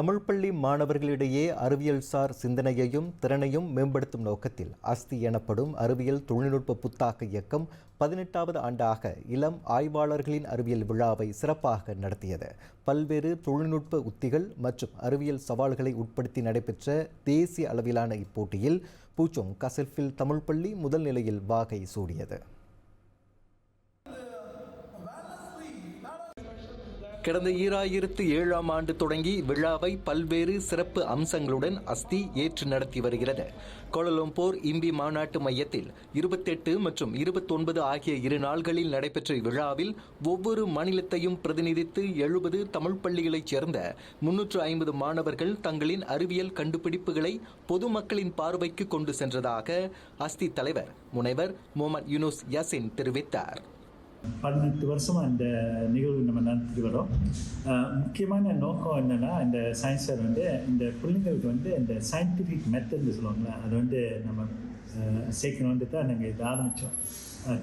தமிழ் பள்ளி மாணவர்களிடையே அறிவியல்சார் சிந்தனையையும் திறனையும் மேம்படுத்தும் நோக்கத்தில் அஸ்தி எனப்படும் அறிவியல் தொழில்நுட்ப புத்தாக்க இயக்கம் பதினெட்டாவது ஆண்டாக இளம் ஆய்வாளர்களின் அறிவியல் விழாவை சிறப்பாக நடத்தியது. பல்வேறு தொழில்நுட்ப உத்திகள் மற்றும் அறிவியல் சவால்களை உட்படுத்தி நடைபெற்ற தேசிய அளவிலான இப்போட்டியில் பூச்சோங் கசல்ஃபில் தமிழ் பள்ளி முதல் நிலையில் வாகை சூடியது. கடந்த ஈராயிரத்து ஏழாம் ஆண்டு தொடங்கி விழாவை பல்வேறு சிறப்பு அம்சங்களுடன் அஸ்தி ஏற்று நடத்தி வருகிறது. கோலலம்பூர் இம்பி மாநாட்டு மையத்தில் இருபத்தெட்டு மற்றும் இருபத்தொன்பது ஆகிய இரு நாள்களில் நடைபெற்ற விழாவில் ஒவ்வொரு மாநிலத்தையும் பிரதிநிதித்து எழுபது தமிழ் பள்ளிகளைச் சேர்ந்த முன்னூற்று ஐம்பது மாணவர்கள் தங்களின் அறிவியல் கண்டுபிடிப்புகளை பொதுமக்களின் பார்வைக்கு கொண்டு சென்றதாக அஸ்தி தலைவர் முனைவர் முகமது யூனுஸ் யாசின் தெரிவித்தார். பதினெட்டு வருஷமாக இந்த நிகழ்வு நம்ம நடத்திட்டு வரோம். முக்கியமான நோக்கம் என்னென்னா இந்த சயின்ஸ் ஃபேர் வந்து இந்த பிள்ளைங்களுக்கு வந்து இந்த சயின்டிஃபிக் மெத்தட்னு சொல்லுவாங்களே அது வந்து நம்ம சேர்க்கணுன்ட்டு தான் நாங்கள் இதை ஆரம்பித்தோம்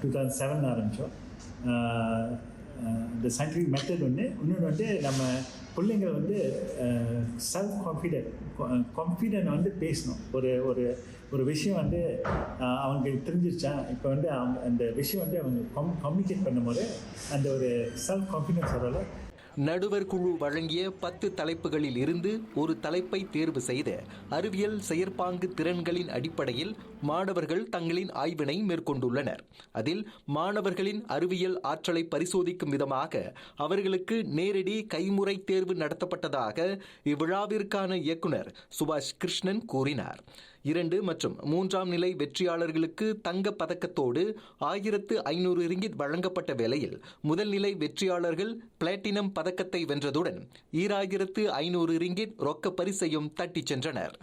டூ தௌசண்ட் செவன் ஆரம்பித்தோம் இந்த சயின்டிஃபிக் மெத்தட் ஒன்று இன்னொன்று வந்து நம்ம பிள்ளைங்க வந்து செல்ஃப் கான்ஃபிடென்ட் கான்ஃபிடென்ட் வந்து பேசணும். ஒரு ஒரு ஒரு விஷயம் வந்து அவங்க அவங்களுக்கு தெரிஞ்சிருச்சா இப்போ வந்து அவங்க அந்த விஷயம் வந்து அவங்க கம் கம்யூனிகேட் பண்ணும்போது அந்த ஒரு செல்ஃப் கான்ஃபிடென்ஸ் வரல நடுவர் குழு வழங்கிய பத்து தலைப்புகளில் இருந்து ஒரு தலைப்பை தேர்வு செய்து அறிவியல் செயற்பாங்கு திறன்களின் அடிப்படையில் மாணவர்கள் தங்களின் ஆய்வினை மேற்கொண்டுள்ளனர். அதில் மாணவர்களின் அறிவியல் ஆற்றலை பரிசோதிக்கும் விதமாக அவர்களுக்கு நேரடி கைமுறை தேர்வு நடத்தப்பட்டதாக இவ்விழாவிற்கான இயக்குனர் சுபாஷ் கிருஷ்ணன் கூறினார். இரண்டு மற்றும் மூன்றாம் நிலை வெற்றியாளர்களுக்கு தங்கப் பதக்கத்தோடு ஆயிரத்து ஐநூறு ரிங்கிட் வழங்கப்பட்ட வேளையில் முதல் நிலை வெற்றியாளர்கள் பிளாட்டினம் பதக்கத்தை வென்றதுடன் ஈராயிரத்து ஐநூறு ரிங்கிட் ரொக்க பரிசையும் தட்டிச் சென்றனர்.